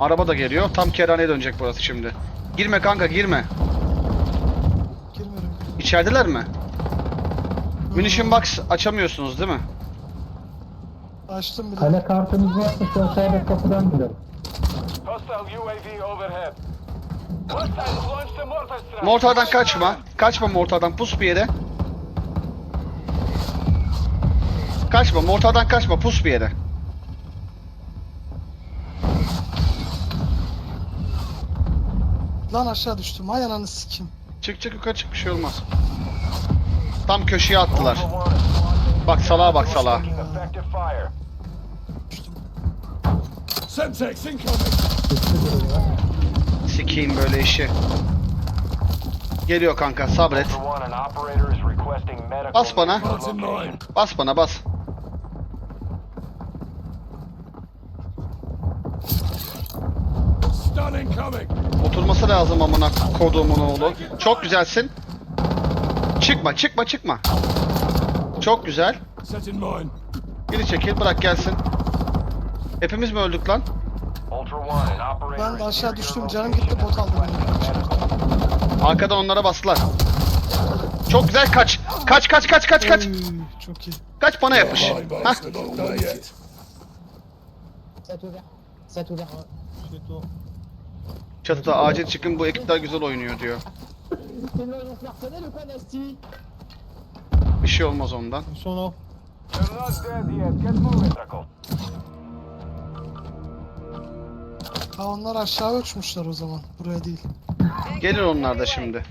Araba da geliyor. Tam kerhaneye dönecek burası şimdi. Girme kanka girme. Girmiyorum. İçerideler mi? Munition box açamıyorsunuz değil mi? Açtım bile. Kale kartınız varsa şu aşağıdaki kapıdan girelim. Hostile UAV overhead. Hostiles launched a mortar strike. Mortardan kaçma. Kaçma mortardan pus bir yere. Kaçma mortardan kaçma pus bir yere. Lan aşağı düştüm. Hay ananı sikim. Çık çık yukarı çık bir şey olmaz. Tam köşeye attılar. Bak salağa bak salağa. Semtex. Sikeyim böyle işi. Geliyor kanka sabret. Bas bana. Bas bana bas. Stun incoming. Oturması lazım amına koduğumun oğlu. Çok güzelsin. Çıkma çıkma çıkma. Çok güzel. Geri çekil bırak gelsin. Hepimiz mi öldük lan? Ben de aşağı düştüm. Canım gitti bot aldım. Arkadan onlara bastılar. Çok güzel kaç. Kaç kaç kaç kaç kaç. Oy, Çok iyi. Kaç bana yapış. Hah. Set ouvert. Set ouvert. Çatıda acil çıkın bu ekipler güzel oynuyor diyor. Bir şey olmaz ondan. Medical. Ha onlar aşağı uçmuşlar o zaman. Buraya değil. Gelir onlar da şimdi.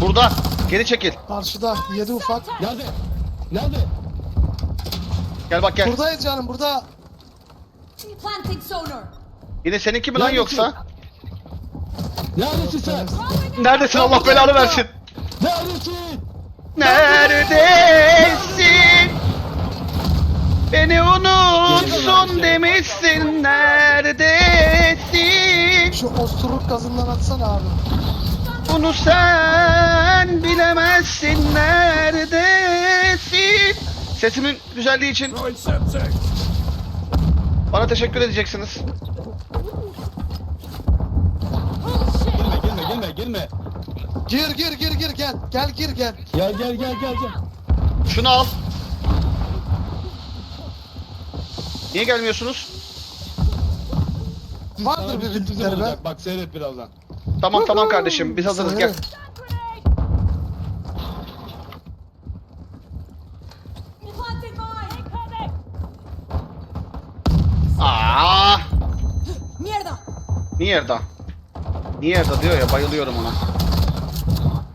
Burada. Geri çekil. Karşıda. Yedi ufak. Nerede? Nerede? Gel bak gel. Buradayız canım burada. Planting sonar. Yine seninki mi lan yoksa? Neredesin sen? Neredesin Allah belanı versin. Neredesin? Neredesin? Beni unutsun demişsin neredesin? Şu osturuk gazından atsana abi. Bunu sen bilemezsin neredesin? Sesimin güzelliği için Semtex. Bana teşekkür edeceksiniz. Girme girme girme girme. Gir gir gir gir gel. Gel gir gel. Gel gel gel gel gel. Şunu al. Niye gelmiyorsunuz? Vardır Sana bir bir be. Bak seyret birazdan. Tamam tamam kardeşim biz hazırız gel. Nierda. Nierda diyor ya bayılıyorum ona.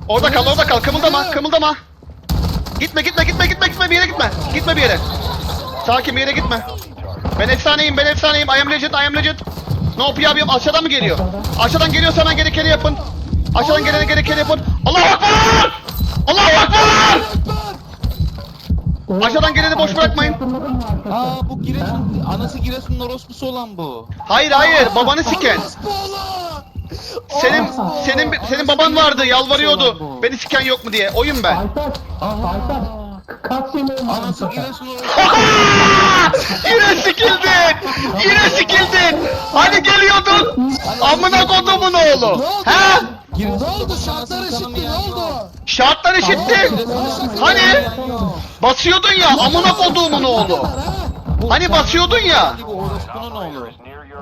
Orada kal orada kal kımıldama kımıldama. Gitme gitme gitme gitme gitme bir yere gitme. Gitme bir yere. Sakin bir yere gitme. Ben efsaneyim ben efsaneyim. I am legend I am legend. Ne yapıyor abim aşağıdan mı geliyor? Aşağıdan geliyorsa hemen gerekeni yapın. Aşağıdan geleni gerekeni yapın. Allahu Ekber! Allahu Ekber! Aşağıdan geleni boş bırakmayın. Aa bu Giresun, anası Giresun'un orospusu olan bu. Hayır hayır babanı siken. Senin senin senin baban vardı yalvarıyordu. Beni siken yok mu diye. Oyun ben. Aytaç. Aytaç. Kaç? Anası Giresun orospusu. Yine sikildin. Yine sikildin. Hani geliyordun? Amına kodumun oğlu. He? Ne oldu? Şartlar eşitti ne oldu? Şartlar eşitti. Hani? Basıyordun ya amına kodumun oğlu. Hani basıyordun ya.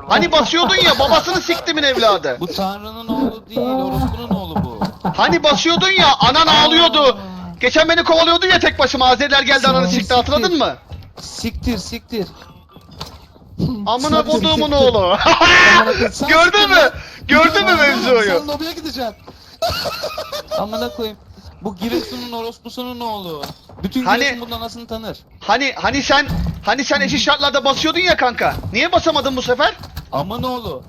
Hani basıyordun ya babasını siktimin evladı. Bu Tanrı'nın oğlu değil, orospunun oğlu bu. Hani basıyordun ya anan ağlıyordu. Geçen beni kovalıyordun ya tek başıma Azeriler geldi ananı sikti hatırladın mı? Siktir siktir. Amına koduğumun oğlu. Gördün mü? Gördün mü Sen mevzuyu? lobiye gideceksin. Amına koyayım. Bu Giresun'un orospusunun oğlu. Bütün Hani- Giresun bunun anasını tanır. Hani hani sen hani sen eşit şartlarda basıyordun ya kanka. Niye basamadın bu sefer? Amın oğlu.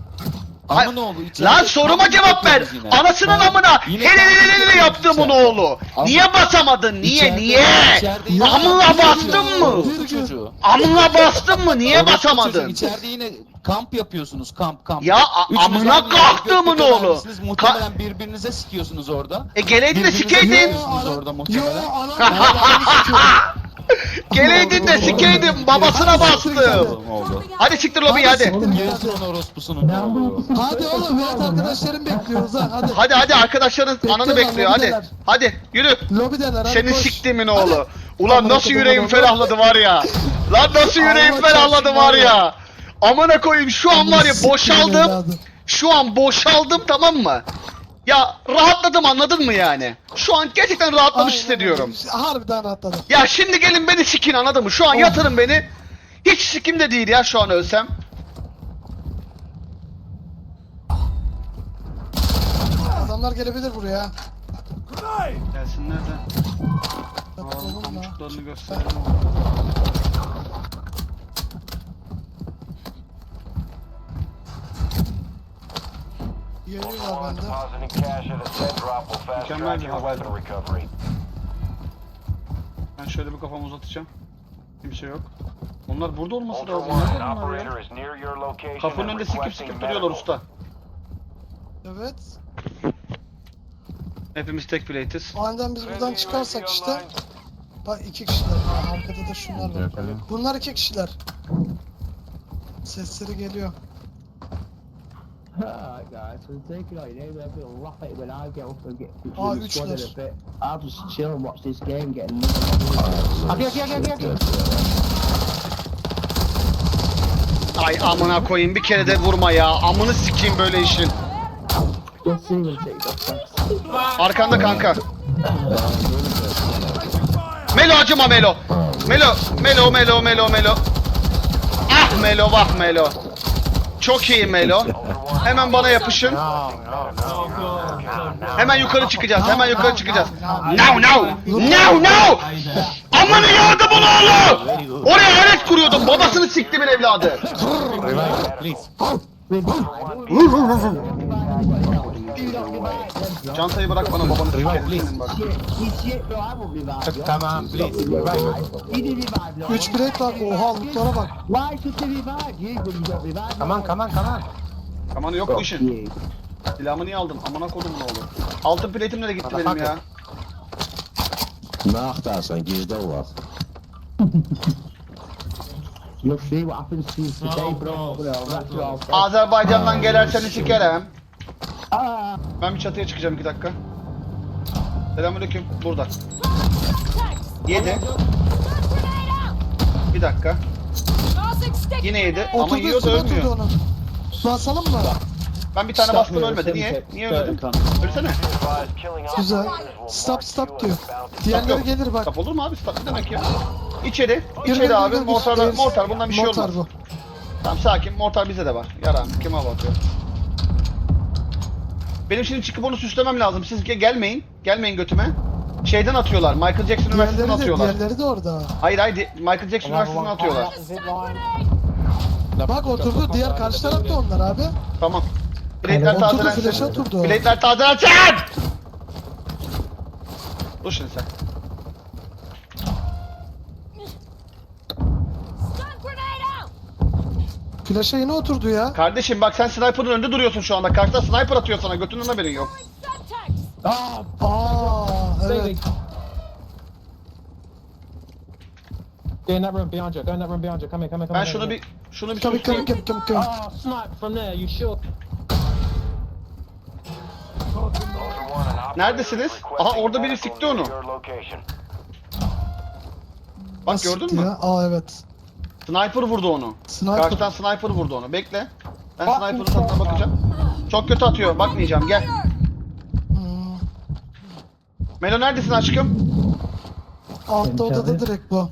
Hay- Amın oğlu. içeride- Lan soruma cevap ver. Yine. Anasının amına Yine- hele hele hele hele yaptığımın İçeride. oğlu. Ama- Niye basamadın? Niye İçeride- niye? içeride yine- Amına bastın mı? Orospu çocuğu. Amına bastın mı? Niye Orospu çocuğu. basamadın? İçeride yine kamp yapıyorsunuz kamp kamp. Ya a- Üçünüz amına aynı yerde gökyüzü oğlu. verdiniz. Muhtemelen birbirinize sikiyorsunuz orada. E geleydin de Birbirinize sikeydin. sikiyorsunuz orada muhtemelen. anam. Geleydin de sikeydin babasına bastım. Oldu. Hadi siktir lobi hadi. Oğlum. Hadi oğlum evet arkadaşlarım bekliyoruz ha hadi. Hadi hadi arkadaşların ananı bekliyor hadi. Hadi yürü. Lobideler hadi Senin koş. siktimin Hadi. oğlu. Ulan nasıl yüreğim ferahladı var ya. Lan nasıl yüreğim ferahladı var ya. Amına koyayım şu an var ya boşaldım. Şu an boşaldım tamam mı? Ya rahatladım anladın mı yani? Şu an gerçekten rahatlamış Aynen hissediyorum. Harbiden atladım. Ya şimdi gelin beni sikin anladın mı? Şu an Oh. yatırın beni. Hiç sikim de değil ya şu an ölsem. Adamlar gelebilir buraya. Gelsinler de. Da. Komşuklarını gösterelim. Will fast Mükemmel track bir your haber. weapon recovery. Ben şöyle bir kafamı uzatacağım. Kimse yok. Onlar burada olması lazım. Nerede bunlar ya? Kapının önünde sikip sikip duruyorlar usta. Evet. Hepimiz tek plate'iz. Aniden biz buradan çıkarsak işte. Bak iki kişiler. Ha, arkada da şunlar var. Bunlar iki kişiler. Sesleri geliyor. Ay amına koyayım bir kere de vurma ya. Amını sikeyim böyle işin. Arkanda kanka. Melo acıma Melo. Melo, Melo, Melo, Melo, Melo. Ah Melo, vah Melo. Çok iyi Melo. Hemen bana yapışın. Hemen yukarı çıkacağız. Hemen yukarı çıkacağız. Now now. Now now. Amına yardım oğlu. Oraya alet kuruyordum. Babasını siktimin evladı. Çantayı bırak bana babanı bak. Revive on please. You did revive me. 3 plate var. Oha lootlara bak. Why should they revive? Come on come on come on. Amanı yok bu işin. You. Silahımı niye aldın? Amına kodumun oğlu. Altın plate'im nereye gitti benim ya? Ne aktarsan gizde var. To you today, bro. Bro, that's what I'll say. Azerbaycan'dan gelersen sikerim. Ah, Ben bir çatıya çıkacağım iki dakika. Selamünaleyküm. Burada. Yedi. Bir dakika. Yine yedi. Ama Oturdu yiyor da ölmüyor. onu. Basalım mı? Ben bir tane bastım ölmedi. Niye? Niye ölmedin? Ölsene. Advised killing Güzel. Stop stop diyor. Stop Diğerleri yok. gelir bak. Stop olur mu abi? Stop ne demek ya? İçeri. Gir, İçeri gir, abi. gir, gir. Mortar, Gir. mortar. Bundan bir şey Mortar olmaz. bu. Tamam sakin. Mortar bize de var. Yaram. Kim hava atıyor? Benim şimdi çıkıp onu süslemem lazım. Siz ge- gelmeyin. Gelmeyin götüme. Şeyden atıyorlar. Michael Jackson Üniversitesi'nden Diğerleri de, atıyorlar. diğerleri de orada. Hayır hayır. di- Michael Jackson Üniversitesi'nden atıyorlar. Bak oturdu. Diğer karşı tarafta onlar abi. Tamam. Blade'ler Oturdu tazelensin. flash'a oturdu. o. Blade'ler tazelensin! Dur şimdi sen. Stun grenade out! Flash'a yine oturdu ya. Kardeşim bak sen sniper'ın önünde duruyorsun şu anda. Karşıda sniper atıyor sana. Götünün haberin yok. Subtext! Ah, Aa evet. Go in that room behind you. Go in that room behind you. Come in, come in, come Ben in. şunu bir şunu bir come suslayayım. come come come. Ah, snipe from there. You sure? Neredesiniz? Aha, orada biri sikti onu. Bak Nasıl gördün mü? Ya? Aa evet. Sniper vurdu onu. Sniper. Karşıdan sniper vurdu onu. Bekle. Ben sniper'ın tadına bakacağım. Çok kötü atıyor. Bakmayacağım. Gel. Hmm. Melo neredesin aşkım? Altta odada direkt bu.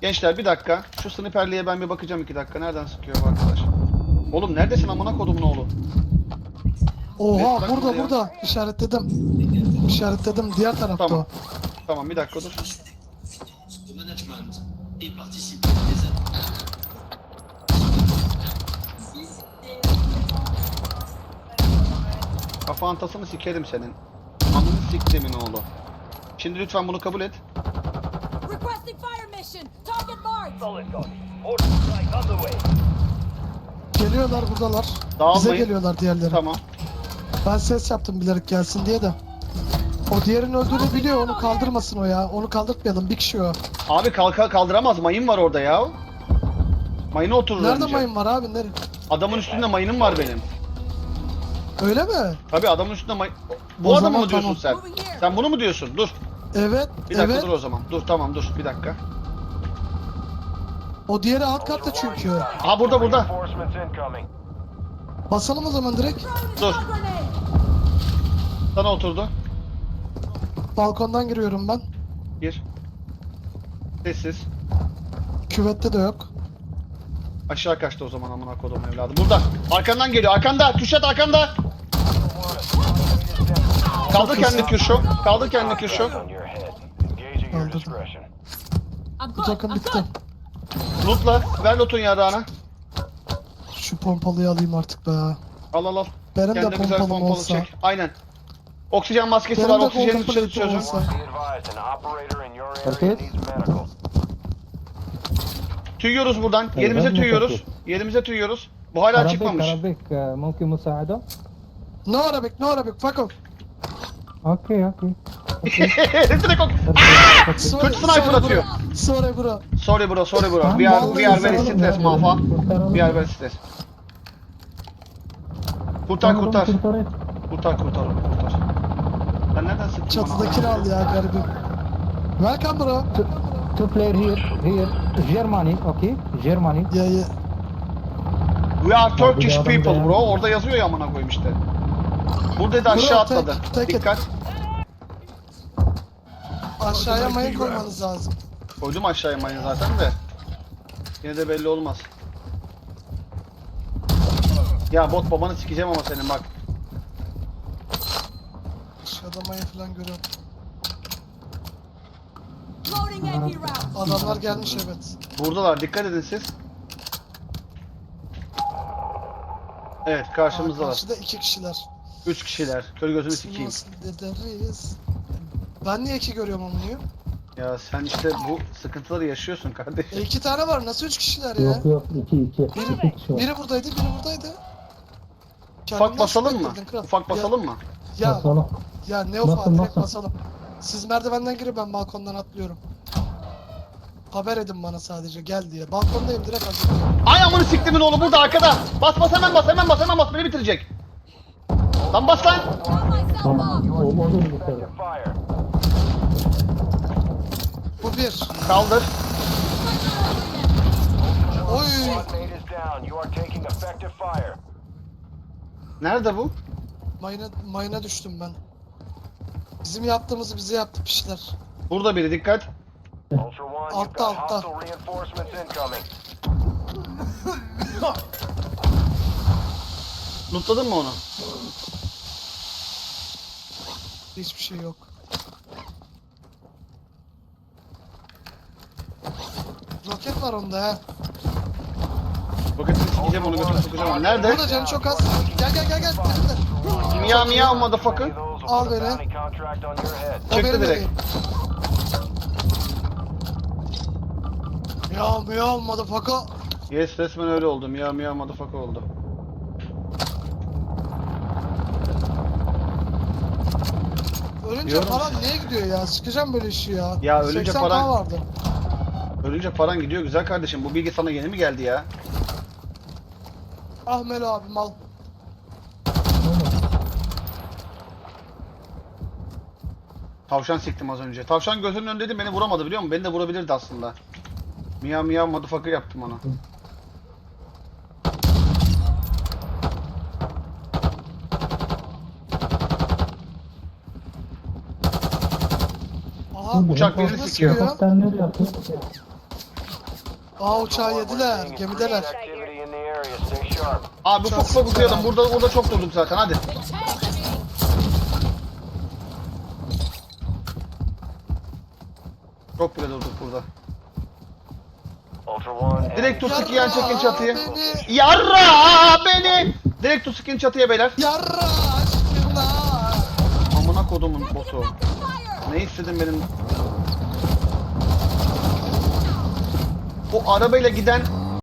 Gençler bir dakika. Şu sniperliğe ben bir bakacağım iki dakika. Nereden sıkıyor bu arkadaş? Oğlum neredesin amına kodumun oğlu? Oha bak burada burada ya. burada. İşaretledim. İşaretledim. Diğer tarafta Tamam. o. Tamam bir dakika dur. Kafa antasını sikerim senin. Amını siktimin oğlu. Şimdi lütfen bunu kabul et. Requesting fire mission! Target marked! Geliyorlar buradalar. Bize Dağılmayın. geliyorlar diğerleri. Tamam. Ben ses yaptım bilerek gelsin diye de. O diğerini öldüğünü biliyor onu kaldırmasın o ya. Onu kaldırtmayalım bir kişi o. Abi kalka kaldıramaz. Mayın var orada ya. Mayına oturur Nerede önce. mayın var abi nerede? Adamın üstünde mayınım var benim. Öyle mi? Tabii adamın üstünde mayın... Bu O adamı zaman mı diyorsun tamam. sen? Sen bunu mu diyorsun? Dur. Evet Bir dakika evet. dur o zaman. Dur tamam dur bir dakika. O diğeri alt katta çünkü. Ha burada burada. Reinforcements incoming. Basalım o zaman direkt. Dur. Sana oturdu. Balkondan giriyorum ben. Gir. Sessiz. Küvette de yok. Aşağı kaçtı o zaman amına kodum evladı. Burada. Arkandan geliyor. Arkanda. Kürşat arkanda. Kaldır kendini Kürşo. Kaldır kendini Kürşo. On your head. Engaging your Aldım. discretion. I'm Bu good. takım I'm bitti. good. Lootla. Ver lootun yarağına. Şu pompalıyı alayım artık be. Al al al. Benim de Kendine güzel pompalım pompalı olsa. çek. Aynen. Oksijen maskesi Benim var. de Oksijeni pompalı dışarı çözün. olsa. Be advised, an operator in your area Okay. needs medical. Tüyüyoruz buradan. Yerimize ben tüyüyoruz. bakayım. Yerimize tüyüyoruz. Bu hala عربيك çıkmamış. عربيك آه، ممكن مساعدة؟ No Arabic, no Arabic, fuck off. Okey okey. Direkt ok. Sorry, Kötü sniper atıyor. Sorry bro. Sorry bro, sorry bro. We are, we are very stressed mafa. We are very stressed. Kurtar kurtar. Kurtar kurtar onu kurtar. Lan nereden sıktın bana? Çatıdakini al ya garibim. Welcome bro. Two player here, here. Germany, okay. Germany. Ya ya. We are Turkish people bro. Orada yazıyor ya amına koyayım işte. Buradaydı aşağı tek- atladı. tek- Dikkat. Aşağıya mayın koymanız lazım. Koydum aşağıya mayın zaten de. Yine de belli olmaz. Ya bot babanı sikeceğim ama senin bak. Aşağıda mayın falan görüyorum. Loading AP round. Adamlar gelmiş evet. Buradalar dikkat edin siz. Evet karşımızdalar. Karşıda iki kişiler. Üç kişiler. Kör gözünü sikeyim. Nasıl ederiz? Ben niye iki görüyorum onu niye? Ya sen işte bu sıkıntıları yaşıyorsun kardeşim. E iki tane var. Nasıl üç kişiler ya? Yok yok iki iki. Biri, biri buradaydı, biri buradaydı. Kendimden Ufak basalım mı? şüphe. Ufak basalım mı? Ya, ya, Basalım. ne ufağı direkt basalım. Siz merdivenden girin ben balkondan atlıyorum. Haber edin bana sadece gel diye. Balkondayım direkt hazır. Ay amını siktimin oğlu burada arkada. Bas bas hemen bas hemen bas hemen bas beni bitirecek. Lan bas lan. Bu bir. Kaldır. Oy. Nerede bu? Mayına, mayına düştüm ben. Bizim yaptığımızı bize yaptı pişler. Burada biri dikkat. altta altta. Lootladın mı onu? Hiçbir şey yok. Roket var onda ha. Roketini sikeceğim onu götürüp sokacağım onu. Nerede? Burada canı çok az. Gel gel gel gel. Nerede? Miyav miyav motherfucker. Al beni. O Çıktı benim direkt. evim. Miyav miyav motherfucker. Yes resmen öyle oldu. Miyav miyav motherfucker oldu. Ölünce Diyorum. param niye gidiyor ya? Sıkacağım böyle işi ya. Ya ölünce 80 paran- vardı. Ölünce paran gidiyor güzel kardeşim. Bu bilgi sana yeni mi geldi ya? Ah Melo abi mal. Tavşan siktim az önce. Tavşan gözünün önündeydi beni vuramadı biliyor musun? Beni de vurabilirdi aslında. Miyav miyav motherfucker yaptım ona. Uçak birini nasıl sikiyor. ya? Sen nereye atıyorsun? Aa uçağı yediler. Gemideler. Abi ufak ufak uzayalım. Burada burada çok durduk zaten hadi. Çok bile durduk burada. Direkt tut Yarra sıkıyan çekin çatıyı. beni. Yarra beni. Direkt tut sıkın çatıya beyler. Yarra aşkına. Amına kodumun botu. Ne istedin benim? O arabayla giden